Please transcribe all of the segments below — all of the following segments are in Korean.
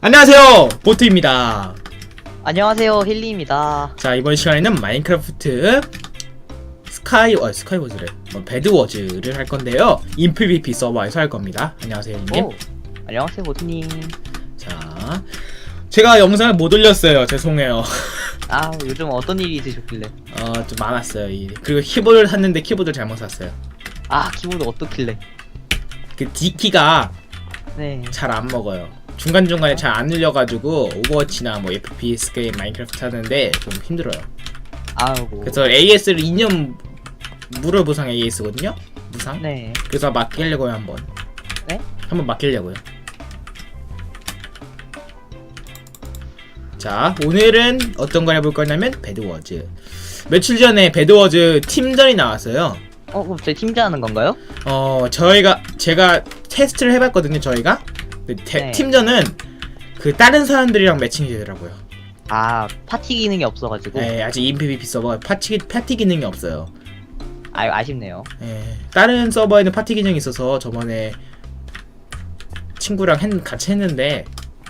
안녕하세요 보트입니다. 안녕하세요 힐리입니다. 자 이번 시간에는 마인크래프트 스카이 어 스카이워즈래 어, 배드워즈를 할 건데요. 인플VP 서버에서 할 겁니다. 안녕하세요 오 안녕하세요 보트님. 자 제가 영상을 못 올렸어요. 죄송해요. 아 요즘 어떤 일이 있으셨길래? 어좀 많았어요. 이- 그리고 키보드를 샀는데 키보드 잘못 샀어요. 아 키보드 어떻길래? 그 D키가 네. 잘 안 먹어요 중간중간에 잘안 눌려가지고 오버워치나 뭐 FPS 게임 마인크래프트 하는데 좀 힘들어요. 아이고. 그래서 AS를 2년 무료 보상 AS거든요? 무상? 네. 그래서 맡기려고요 한번. 네? 한번 맡기려고요. 자 오늘은 어떤 걸 해볼 거냐면 배드워즈. 며칠 전에 배드워즈 팀전이 나왔어요. 어 그럼 제 팀장하는 건가요? 어 저희가 제가 테스트를 해봤거든요 저희가. 근 데 테- 네. 팀전은 그 다른 사람들이랑 매칭이 되더라고요 아 파티 기능이 없어가지고 네, 아직 인PVP 서버 파티, 파티 기능이 없어요 아 아쉽네요 예, 다른 서버에는 파티 기능이 있어서 저번에 친구랑 했, 같이 했는데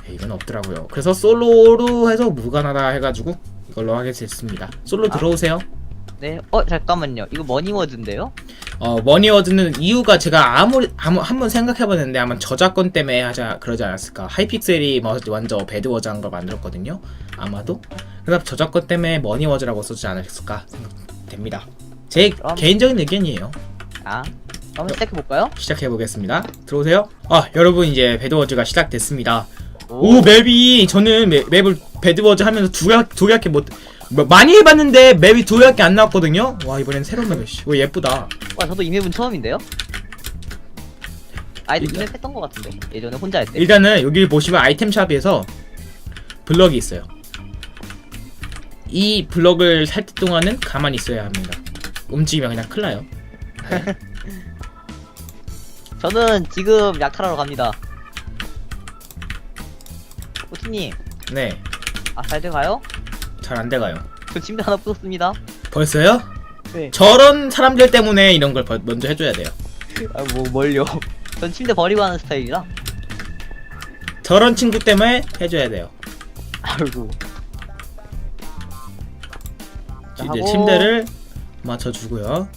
예, 이건 없더라고요. 그래서 솔로로 해서 무관하다 해가지고 이걸로 하게 됐습니다. 솔로 아. 들어오세요. 네 어 잠깐만요 이거 머니워즈인데요 어 머니워즈는 이유가 제가 아무리 아무 한번 생각해봤는데 아마 저작권 때문에 하자 그러지 않았을까. 하이픽셀이 뭐 먼저 배드워즈 한 걸 만들었거든요. 아마도 그래서 저작권 때문에 머니워즈라고 쓰지 않았을까 생각됩니다. 제 그럼- 개인적인 의견이에요. 아 그럼 시작해볼까요? 시작해 보겠습니다. 들어오세요. 아 여러분 이제 배드워즈가 시작됐습니다. 오, 맵이 저는 맵, 맵을 배드워즈 하면서 두, 개- 두 개밖에 못 뭐, 많이 해봤는데 맵이 두 개밖에 안 나왔거든요. 와 이번엔 새로운 맵이 씨, 오 예쁘다. 와 저도 이 맵은 처음인데요 아이 일단- 이맵 했던 것 같은데 예전에 혼자 할때 일단은 여기 보시면 아이템 샵에서 블럭이 있어요. 이 블럭을 살 때 동안은 가만히 있어야 합니다. 움직이면 그냥 큰일 나요. 저는 지금 약탈하러 갑니다 보트님 네, 아 잘 돼가요? 잘 안 돼가요. 저 침대 하나 부쉈습니다 벌써요? 네. 저런 사람들 때문에 이런 걸 벌- 먼저 해줘야 돼요. 아 뭐 뭘요? 전 침대 버리고 하는 스타일이라. 저런 친구 때문에 해줘야 돼요. 아이고. 자, 이제 하고. 침대를 맞춰주고요.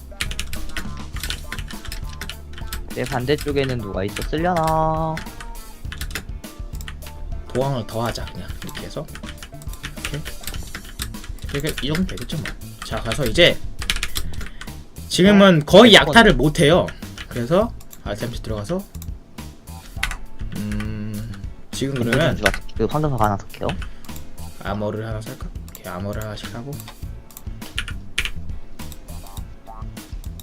내 반대쪽에는 누가 있었으려나? 도항을 더 하자 그냥 이렇게 해서 이렇게 이렇게 이 정도 되겠죠 뭐. 자 가서 이제 지금은 거의 약탈을 못 해요. 그래서 아이템스 들어가서 음 지금 그러면 누가 그 황금사가 하나 더 켜요. 아머를 하나 살까? 이렇게 아머를 하나씩 하고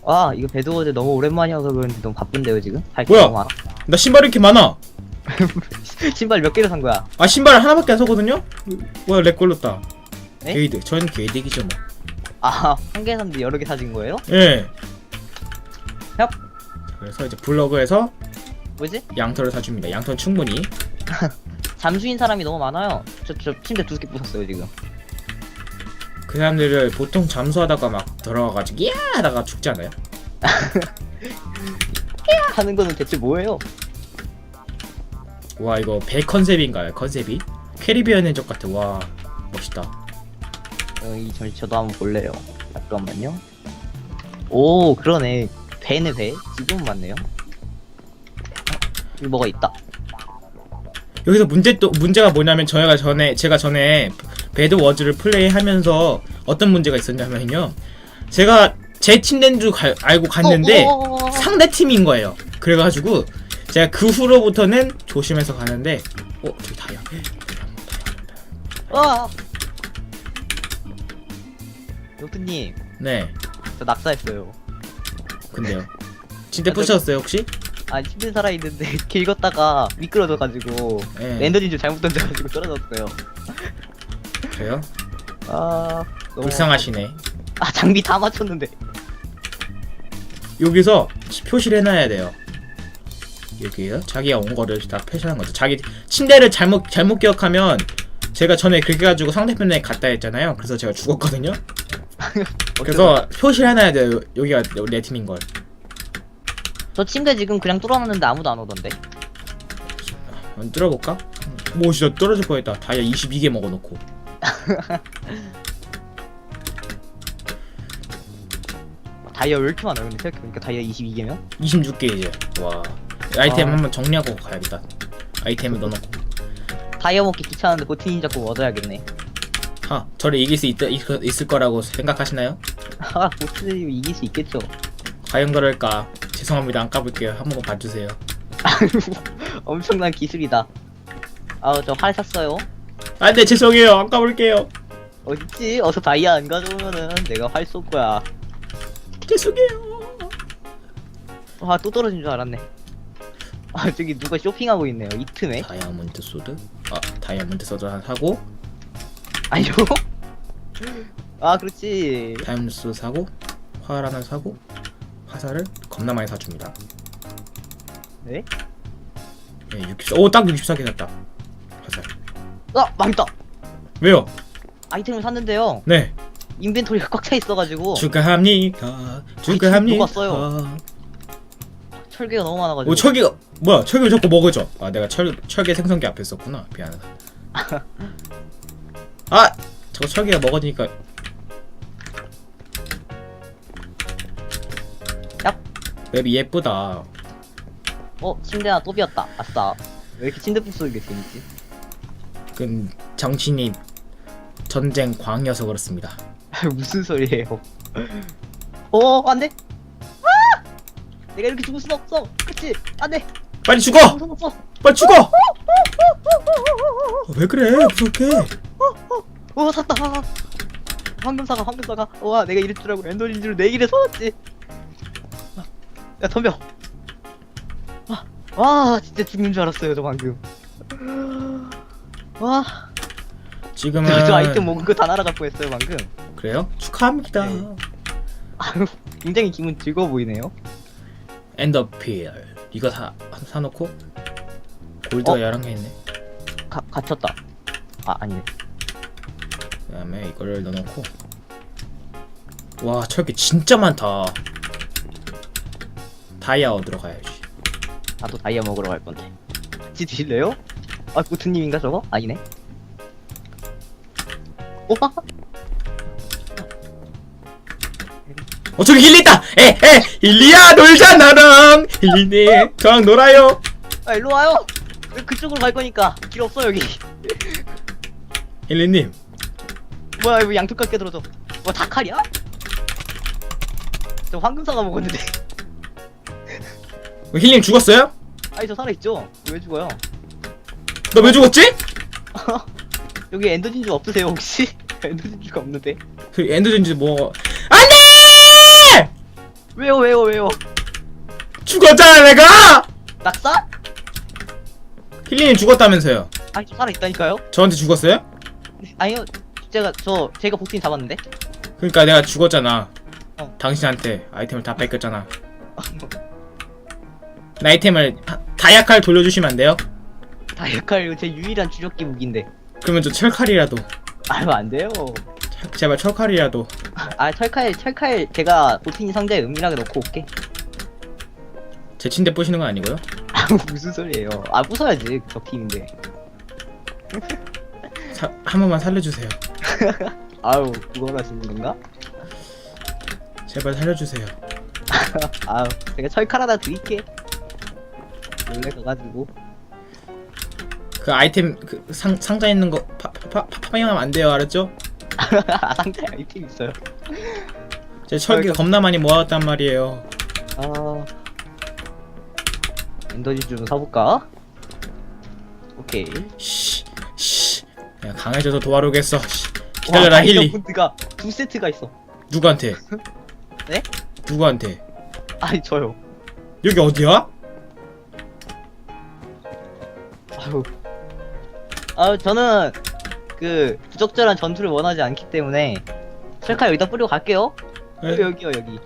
와 이거 배드워즈 너무 오랜만이어서 그런지 너무 바쁜데요 지금? 할 게 뭐야? 너무 많아. 나 신발이 이렇게 많아. 신발 몇 개를 산 거야? 아 신발 하나밖에 안 사거든요? 뭐야 렉 걸렸다. 에? 게이드 저는 게이드이죠 뭐. 아 한 개 샀는데 여러 개 사진 거예요? 예. 얍. 그래서 이제 블럭에서 뭐지? 양털을 사줍니다. 양털 충분히. 잠수인 사람이 너무 많아요. 저 저 침대 두 개 부쉈어요 지금. 그 사람들을 보통 잠수하다가 막 들어가가지고 야 하다가 죽지 않아요? 하는 거는 대체 뭐예요? 와 이거 배 컨셉인가요? 컨셉이? 캐리비안 해적 같아. 와 멋있다. 어, 이 저, 저도 한번 볼래요. 잠깐만요. 오 그러네. 배네 배. 지금 맞네요. 어, 여기 뭐가 있다. 여기서 문제 또 문제가 뭐냐면 저희가 전에 제가 전에 배드 워즈를 플레이하면서 어떤 문제가 있었냐면요. 제가 제 침대인 줄 가- 알고 갔는데 어, 어, 어, 어. 상대 팀인 거예요. 그래가지고 제가 그 후로부터는 조심해서 가는데 어 저기 다이아. 아! 로트님, 네. 저 낙사했어요. 근데요. 침대 부셨어요 혹시? 아, 침대 살아있는데 길 걷다가 미끄러져가지고 네. 랜더진 줄 잘못 던져가지고 떨어졌어요. 그래요? 아, 너무... 불쌍하시네. 아, 장비 다 맞췄는데. 여기서 표시를 해놔야 돼요. 여기요. 자기가 온 거를 다 표시하는 거죠. 자기 침대를 잘못 잘못 기억하면 제가 전에 그렇게 가지고 상대편에 갔다 했잖아요. 그래서 제가 죽었거든요. 그래서 표시를 해놔야 돼요. 여기가 내 팀인 걸. 저 침대 지금 그냥 뚫어놨는데 아무도 안 오던데. 한번 뚫어볼까? 뭐 진짜 떨어질 뻔했다 다이아 22개 먹어놓고 다이아 왜 이렇게 많아요? 근데 생각해보니까 다이아 22개면? 26개 이제 와 아이템 아. 한번 정리하고 가야겠다 아이템에 넣어놓고 다이아 먹기 귀찮은데 보트님 자꾸 얻어야겠네. 하 저를 이길 수 있, 있, 있을 거라고 생각하시나요? 아, 보트님 이길 수 있겠죠. 과연 그럴까 죄송합니다 안 까볼게요 한 번만 봐주세요 엄청난 기술이다. 아, 저활 샀어요. 안 돼 죄송해요 안 까볼게요 어딨지? 어서 다이아 안 가져오면은 내가 활 쏠 거야. 죄송해요 아, 또 떨어진 줄 알았네. 아, 저기 누가 쇼핑하고 있네요. 이 틈에. 다이아몬드 소드 아 다이아몬드 소드 하나 사고 아니요? 아, 그렇지. 다이아몬드 소드 사고 화를 하나 사고 화살을 겁나 많이 사줍니다 네? 네 64, 오딱 64개 샀다 화살 아, 망했다. 왜요? 아이템을 샀는데요. 네 인벤토리가 꽉 차 있어가지고 축하합니다 축하합니다 녹았어요. 철개가 너무 많아가지고. 오 철기가 뭐야 철기 자꾸 먹어져 아 내가 철 철개 생성기 앞에 있었구나 미안하다 아 저거 철기가 먹어지니까 얍. 맵이 예쁘다 어, 침대 하나 또 비었다. 아싸. 왜 이렇게 침대 북소리가 재밌지? 그 정신이 전쟁 광이어서 그렇습니다 무슨 소리예요? 어, 안 돼! 아! 내가 이렇게 죽을 순 없어! 그치? 안 돼! 빨리 죽어! 빨리 죽어 어, 왜 그래 무섭게 어, 샀다! 황금사가, 황금사가. 와, 내가 이럴 줄 알고 엔더진주를 내 길에 서왔지! 야, 덤벼! 와, 와, 진짜 죽는 줄 알았어요, 저 방금. 와, 지금은 저, 저 아이템 먹은 거 다 날아갈 뻔했어요, 방금. 그래요 축하합니다 네. 아유, 굉장히 기분 즐거워 보이네요. 엔더필 이거 사 사놓고 골드가 어? 11개 있네 가, 갇혔다. 아, 아니네. 그 다음에 이거를 넣어놓고 와 철기 진짜 많다 다이아 얻으러 가야지 나도 다이아 먹으러 갈 건데. 같이 드실래요? 아, 고트님인가 저거? 아니네. 와, 어 저기 힐리 있다 에 에 힐리야 놀자 나랑 힐리님 저랑 놀아요 아, 일로 와요. 왜 그쪽으로 갈 거니까 길 없어 여기. 힐리님 뭐야 이거 양쪽 같게 들어줘. 뭐 다칼이야? 저 황금사가 먹었는데. 어, 힐님 죽었어요? 아니 저 살아 있죠? 왜 죽어요? 너 왜 죽었지? 여기 엔더 진주 없으세요 혹시? 엔더 진주가 없는데. 그 엔더진지 뭐 왜요 왜요 왜요? 죽었잖아 내가 낙사? 힐리님 죽었다면서요 아니 저 살아 있다니까요? 저한테 죽었어요? 아니요 제가 저 제가 복팀 잡았는데. 그러니까 내가 죽었잖아 어. 당신한테 아이템을 다 뺏겼잖아 나 아이템을 다- 다이아칼 돌려주시면 안 돼요? 다이아칼 제 유일한 주력기 무기인데. 그러면 저 철칼이라도 아유 안 돼요. 제- 제발 철칼이라도 아 철칼 철칼 제가 보틴 상자에 은밀하게 넣고 올게. 제 침대 부시는 건 아니고요 아 무슨 소리예요? 아 부숴야지 저 팀인데. 사, 한 번만 살려주세요 아유 그걸 하시는 건가? 제발 살려주세요 아유 제가 철칼 하나 드릴게. 원래 가가지고 그 아이템 그 상, 상자 있는 거 파, 파, 파, 파밍하면 안 돼요 알았죠? 아 상자에 아이템 있어요. 제 철기. 겁나 많이 모아왔단 말이에요 아 엔더진 좀 사볼까? 오케이. 쉬쉬 내가 강해져서 도와오겠어 씨, 기다려라 힐리 다이아몬드가 두 세트가 있어. 누구한테? 네? 누구한테? 아니 저요. 여기 어디야? 아유. 아유 저는 그 부적절한 전투를 원하지 않기 때문에 철칼 여기다 뿌리고 갈게요. 네. 여기 여기요 여기.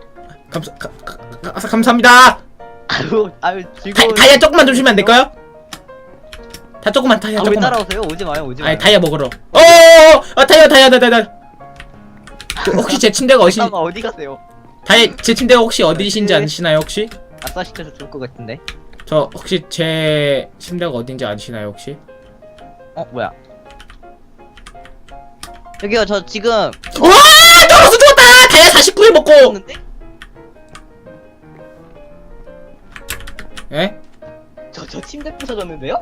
감사 가, 가, 가, 가, 감사합니다 아유 아유 다, 즐거운. 다이아 조금만 좀 주면 안 될까요? 다 조금만 다이아 아왜 조금만 따라오세요? 오지 마요 오지 마요. 아니 다이아 먹으러 어어어 아, 다이아 다이아 다이아 다이아 그, 혹시 제 침대가 어디 아까 어디 가세요? 다이아 제 침대가 혹시 어디신지 아시나요 혹시? 아싸 시켜서 죽을 것 같은데. 저 혹시 제 침대가 어딘지 아시나요 혹시? 어 뭐야? 여기요 저 지금 와 떨어져 죽었다! 다이아 49개 먹고. 했는데? 예? 저 저 침대 부서졌는데요?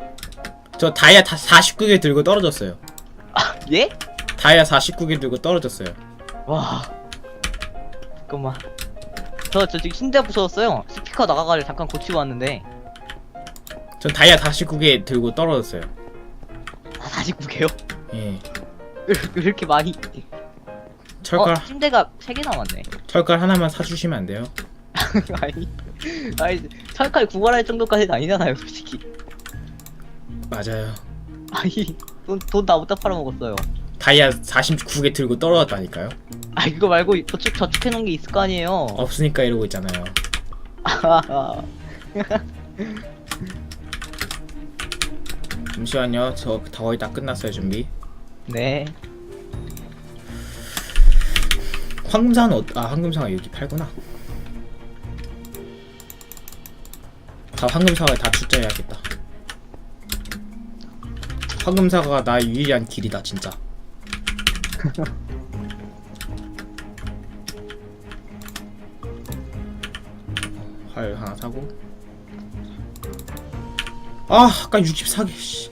저 다이아 다 49개 들고 떨어졌어요. 예? 다이아 49개 들고 떨어졌어요. 와. 잠깐만. 저 저 지금 침대 부서졌어요. 스피커 나가가지고 잠깐 고치고 왔는데. 전 다이아 49개 들고 떨어졌어요. 아 49개요? 예 왜 이렇게 많이 철칼 어 침대가 3개 남았네. 철칼 하나만 사주시면 안 돼요? 아니 아니 철칼 구걸할 정도까지는 아니잖아요 솔직히. 맞아요. 아니 돈돈 다 못다 팔아먹었어요. 다이아 49개 들고 떨어졌다니까요? 아 이거 말고 저축 저축해놓은 게 있을 거 아니에요. 없으니까 이러고 있잖아요. 잠시만요. 저 거의 다 끝났어요 준비 네. 황금사는 어... 아 황금사가 여기 팔구나. 다 황금사가 다 투자해야겠다. 황금사가 나의 유일한 길이다 진짜. 활 하나 사고. 아 아까 64개 씨.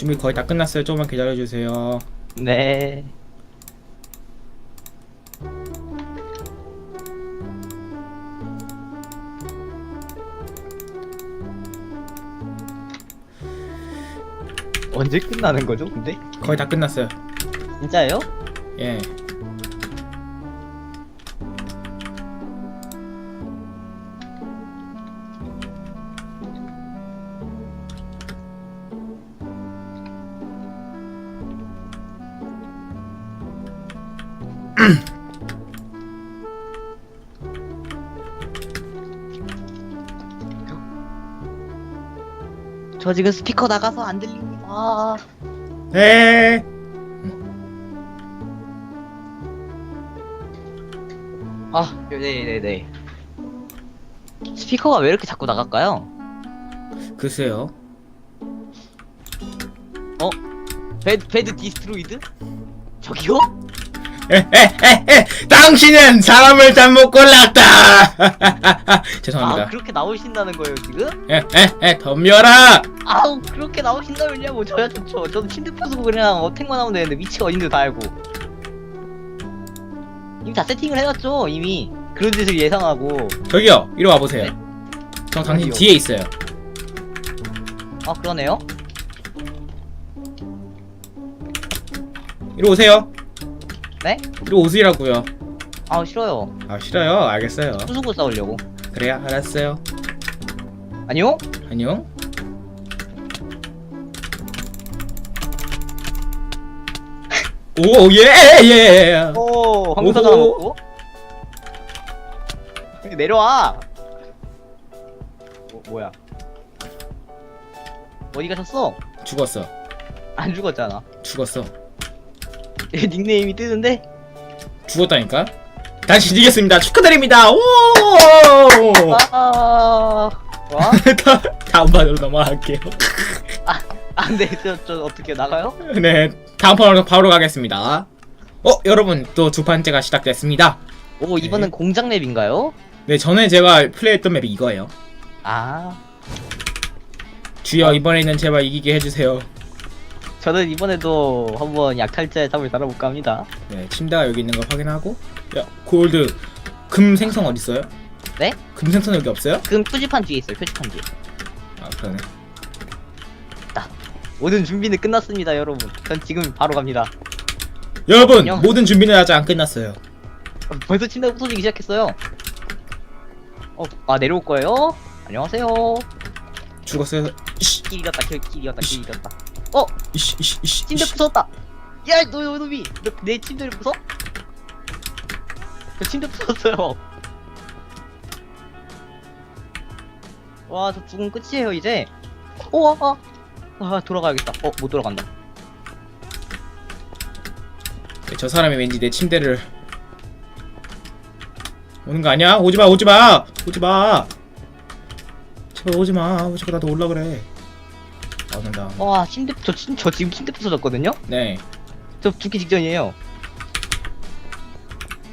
준비 거의 다 끝났어요. 조금만 기다려 주세요. 네. 언제 끝나는 거죠, 근데? 거의 다 끝났어요. 진짜요? 예. 저 지금 스피커 나가서 안 들립니다. 네. 아, 네네네. 스피커가 왜 이렇게 자꾸 나갈까요? 글쎄요. 베드, 베드 디스트로이드? 저기요? 에에에에 당신은 사람을 잘못 골랐다. 죄송합니다. 아, 그렇게 나오신다는 거예요, 지금? 에에에 덤벼라. 아우 그렇게 나오신다면요 저야 좋죠 저도 침대 부수고 그냥 어택만 하면 되는데 위치가 어딘지 다 알고 이미 다 세팅을 해놨죠 이미 그런 짓을 예상하고 저기요. 이리 와 보세요. 저 당신 어디요? 뒤에 있어요. 아 그러네요 이리 오세요. 네? 이리 오시라고요. 아 싫어요 아 싫어요. 알겠어요. 부수고 싸우려고 그래요. 알았어요. 아니요? 안녕. 오, 예, 예. 오 황금사가 하나 오호. 먹고 내려와 어, 뭐야 어디 가셨어? 죽었어. 안 죽었잖아 죽었어. 얘 닉네임이 뜨는데? 죽었다니까? 다시 이겼습니다. 축하드립니다. 오! 아... 와? 다, 다음 판으로 넘어갈게요. 안 돼 저, 저 어떻게 나가요? 네, 다음 판으로 바로 가겠습니다. 어, 여러분, 또 두 판째가 시작됐습니다. 오 이번엔 공장 맵인가요? 네, 전에 제가 플레이했던 맵이 이거예요. 아 주여, 이번에는 제발 이기게 해주세요. 저는 이번에도 한번 약탈자의 탑을 달아볼까 합니다. 네, 침대가 여기 있는 거 확인하고. 야, 골드. 금 생성 어딨어요? 네? 금 생성 여기 없어요? 그럼 표지판 뒤에 있어요. 표지판 뒤에. 아, 그러네. 모든 준비는 끝났습니다, 여러분. 전 지금 바로 갑니다. 여러분, 안녕. 모든 준비는 아직 안 끝났어요. 어, 벌써 침대가 부서지기 시작했어요. 어, 아 내려올 거예요? 안녕하세요. 죽었어요. 이씨, 길 잃었다, 길, 길 잃었다, 길 잃었다. 이씨, 이씨, 이씨. 침대 이씨. 부쉈다. 야, 너, 너, 놈이, 너 내 침대를 부숴? 저 침대 부쉈어요. 와, 저 죽음 끝이에요, 이제. 우와, 아, 아, 돌아가야겠다. 어, 못 돌아간다. 네, 저 사람이 왠지 내 침대를 오는 거 아니야? 오지 마, 오지 마, 오지 마. 제발 오지 마. 제발 나도 올라 그래. 아, 온다. 와 침대 저, 침- 저 지금 침대 부서졌거든요? 네. 저 죽기 직전이에요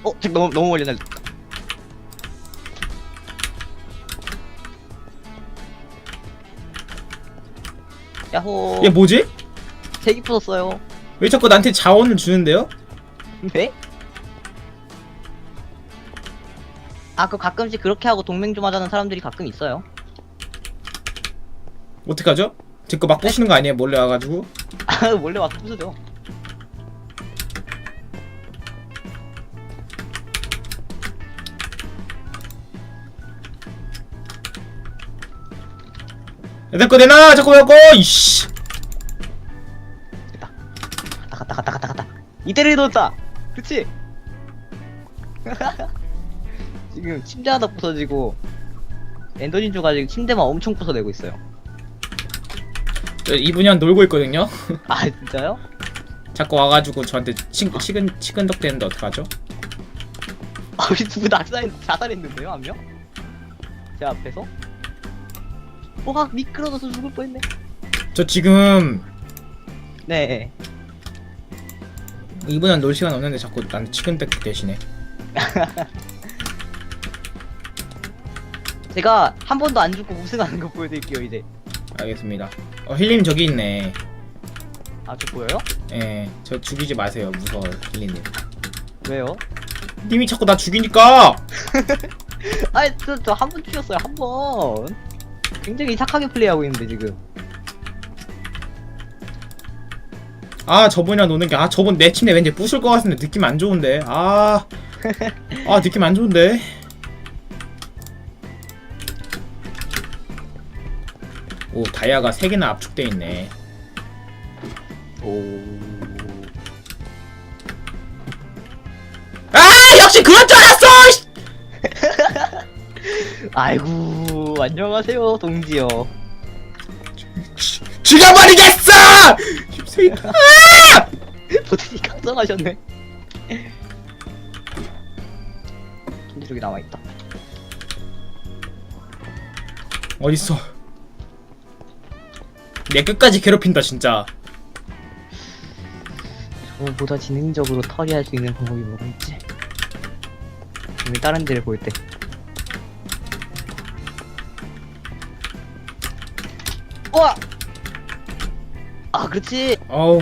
어? 저 너무 너무 멀리 날렸다 야호 얘 뭐지? 색이 부쉈어요 왜 자꾸 나한테 자원을 주는데요? 네? 아, 그 가끔씩 그렇게 하고 동맹 좀 하자는 사람들이 가끔 있어요. 어떡하죠? 제 거막 부시는 거 아니에요? 몰래 와가지고. 아, 원래 와서 부수죠. 야, 내거 내놔! 자꾸 왜 거! 이씨! 갔다, 갔다, 갔다, 갔다, 갔다. 이때를 넣었다! 그치? 지금 침대 하나 부서지고, 엔더진주가 지금 침대만 엄청 부서내고 있어요. 저 이분이 놀고 있거든요? 아, 진짜요? 자꾸 와가지고 저한테 치, 치근, 치근덕 되는데 어떡하죠? 아, 누구 낙사, 자살했는데요, 한 명? 제 앞에서? 와, 미끄러져서 죽을 뻔했네. 저 지금 네. 이분은 놀 시간 없는데 자꾸 나한테 치근덕 대시네. 제가 한 번도 안 죽고 우승하는 거 보여드릴게요 이제 알겠습니다. 어, 힐님 저기 있네. 아저 보여요? 예, 저 죽이지 마세요. 무서워, 힐리님. 왜요? 님이 자꾸 나 죽이니까! 아니 저저 한 번 죽였어요 한 번 굉장히 착하게 플레이하고 있는데 지금 아, 저분이랑 노는 게, 아, 저분 내 침대 왠지 부술 것 같은데 느낌 안 좋은데. 아, 아, 느낌 안 좋은데. 오, 다이아가 3개나 압축돼 있네. 오 아, 역시 그럴 줄 알았어! 씨! 아이고 안녕하세요 동지요 지- 죽여버리겠어! 씹새끼. 아! 도대체 각성하셨네 동지력이 남아 있다 어딨어? 내 끝까지 괴롭힌다, 진짜. 저보다 지능적으로 처리할 수 있는 방법이 뭐가 있지 우리 다른 데를 볼 때 우와 아 그렇지 어우.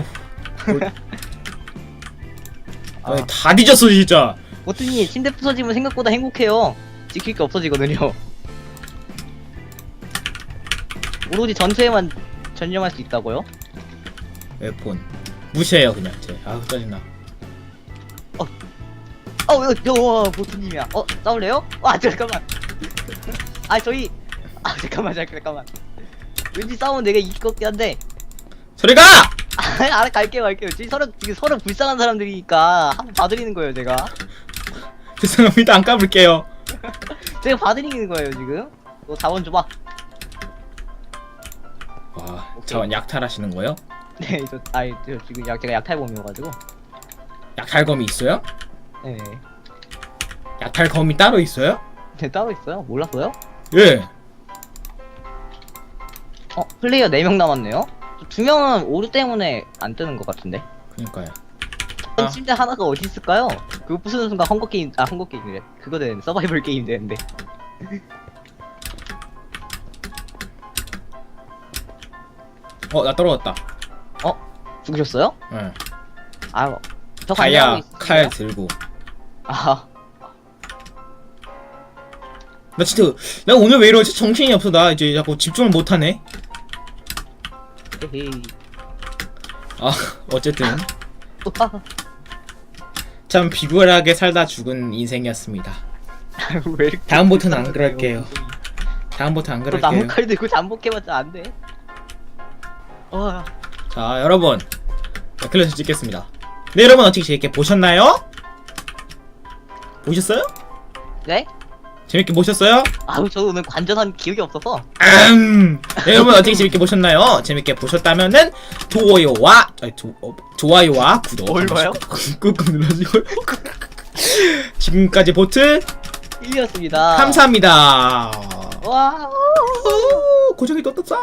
아. 아니, 다 뒤졌어, 진짜. 모트님 침대 부서지면 생각보다 행복해요 지킬 게 없어지거든요 오로지 전투에만 전념할 수 있다고요? 웹폰. 무시해요, 그냥. 쟤. 아우, 짜증나. 어, 여, 여, 모트님이야. 어, 싸울래요? 아, 잠깐만. 아, 저희. 아, 잠깐만, 잠깐만. 왠지 싸우면 내가 이길 것 같긴 한데. 소리가! 아, 알아, 갈게요, 갈게요. 지금 서로, 지금 서로 불쌍한 사람들이니까 한번 봐드리는 거예요, 제가. 죄송합니다, 안 까불게요. 제가 봐드리는 거예요, 지금. 너 자원 줘봐. 와, 오케이. 저건 약탈하시는 거예요? 네, 저, 아이, 저 지금 약, 제가 약탈범이어가지고. 약탈검이 있어요? 네. 약탈검이 따로 있어요? 네, 따로 있어요? 몰랐어요? 예. 어, 플레이어 4명 남았네요? 두 명은 오류 때문에 안 뜨는 것 같은데. 그니까요. 아. 침대 하나가 어디 있을까요? 그거 부수는 순간 헝거 게임 아 헝거 게임이래 그거 되는 서바이벌 게임 되는데 어, 나 떨어졌다. 죽으셨어요? 응. 아유 저 다이아 관여하고 칼 있으세요? 들고. 아 나 진짜, 나 오늘 왜 이러지? 정신이 없어. 나 이제 자꾸 집중을 못 하네. 헤헤이 아, 어쨌든. 참 비굴하게 살다 죽은 인생이었습니다. 왜 이렇게 다음부터는 안 그럴게요. 다음부터 안 또 그럴게요. 나무 칼 들고 잠복 해봤자 안돼 어 자, 여러분. 자, 클래스 찍겠습니다. 네, 여러분 어떻게 재밌게 보셨나요? 보셨어요? 네? 재밌게 보셨어요? 아우 저도 오늘 관전한 기억이 없어서 음. 네, 여러분 어떻게 재밌게 보셨나요? 재밌게 보셨다면은 좋아요와 아니, 조, 어, 좋아요와 구독 뭘한 번씩 꾹꾹 눌러주고요. 지금까지 보트 1위였습니다. 감사합니다. 와. 오, 고정이 떴다.